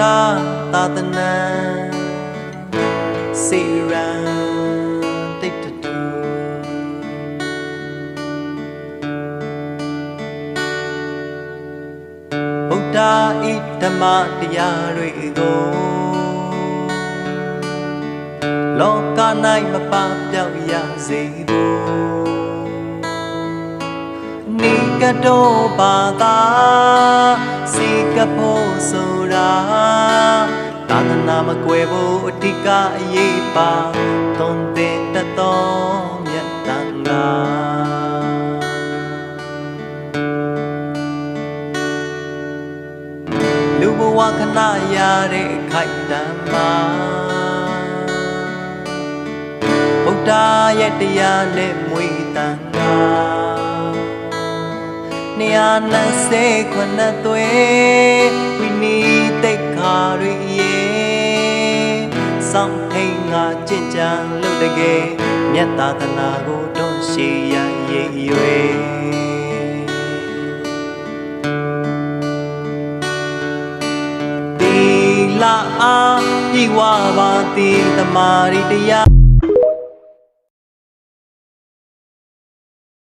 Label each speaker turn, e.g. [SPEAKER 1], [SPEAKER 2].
[SPEAKER 1] သာသနာစေရန်တိတ်တူဗုဒ္ဓဤဓမ္မတရားတွေကိုလောက၌မပပြောက်ရစေဖို့နိကတောဘာသာစီ ကဖို့ဆိုတာသာသနာမကွယ်ဖို့အဓိကအရေးပါသုံးသင်တတ်တော်မြတ်တန်ခါလူဘဝခဏရတဲ့ခိုက်တံမှာဗုဒ္ဓရဲ့တရားနဲ့မွေတန်ခါ 229ခွနသွေးဝီနီတိတ်ခါရီရေဆောင်ထိန်ငါကြင်ကြံလို့တကယ်မြတ်သာသနာကိုတွန်းရှေ့ရရေး၍လာအာဤဝါပါတိသမารိတရား